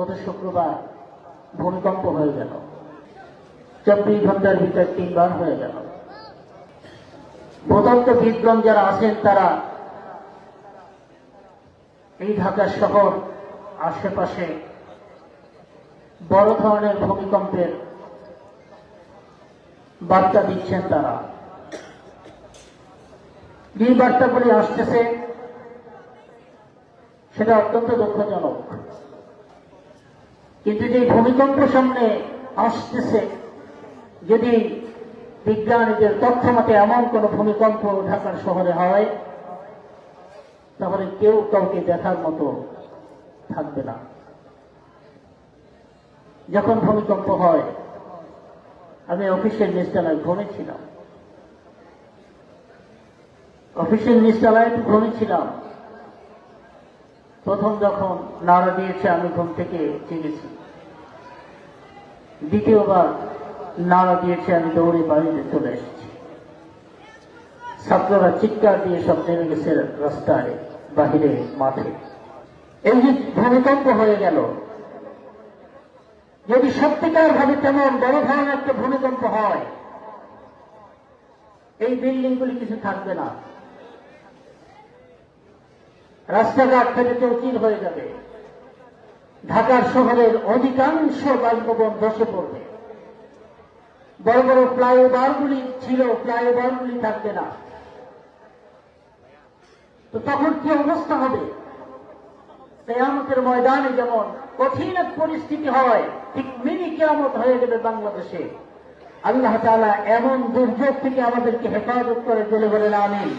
গত শুক্রবার ভূমিকম্প হয়ে গেল। চব্বিশ ঘণ্টার ভিতর তিনবার হয়ে গেল। ভূতত্ত্ব বিদ্গণ যারা আছেন তারা এই ঢাকা শহর আশেপাশে বড় ধরনের ভূমিকম্পের বার্তা দিচ্ছেন তারা। যে বার্তাগুলি আসতেছে, সেটা অত্যন্ত দুঃখজনক। কিন্তু যে ভূমিকম্প সামনে আসতেছে, যদি বিজ্ঞানীদের তথ্য মতে এমন কোন ভূমিকম্প ঢাকার শহরে হয়, তাহলে কেউ কাউকে দেখার মতো থাকবে না। যখন ভূমিকম্প হয়, আমি অফিসের নিচতলায় ঘুমেছিলাম অফিসের নিচতলায় ঘুমেছিলাম প্রথম যখন নাড়া দিয়েছে, আমি ঘুম থেকে জেগেছি দ্বিতীয়বার নাড়া দিয়েছে, আমি দৌড়ে বাড়িতে চলে এসেছি। ছাত্ররা চিৎকার দিয়ে সব নেমে গেছে রাস্তায়, বাহিরে, মাঠে। এই যে ভূমিকম্প হয়ে গেল, যদি সত্যিকার ভাবে তেমন বড় ধরনের একটা ভূমিকম্প হয়, এই বিল্ডিংগুলি কিছু থাকবে না। রাস্তাঘাট থেকে চৌচির হয়ে যাবে। ঢাকার শহরের অধিকাংশ বাসভবন ধসে পড়বে। বড় বড় ফ্লাইওভারগুলি ছিল, ফ্লাইওভারগুলি থাকবে না। তো তখন কি অবস্থা হবে? কেয়ামতের ময়দানে যেমন কঠিন এক পরিস্থিতি হয়, ঠিক মিনি কেয়ামত হয়ে যাবে বাংলাদেশে। আল্লাহ তাআলা এমন দুর্যোগ থেকে আমাদেরকে হেফাজত করে চলে বলে বলেন, আমিন।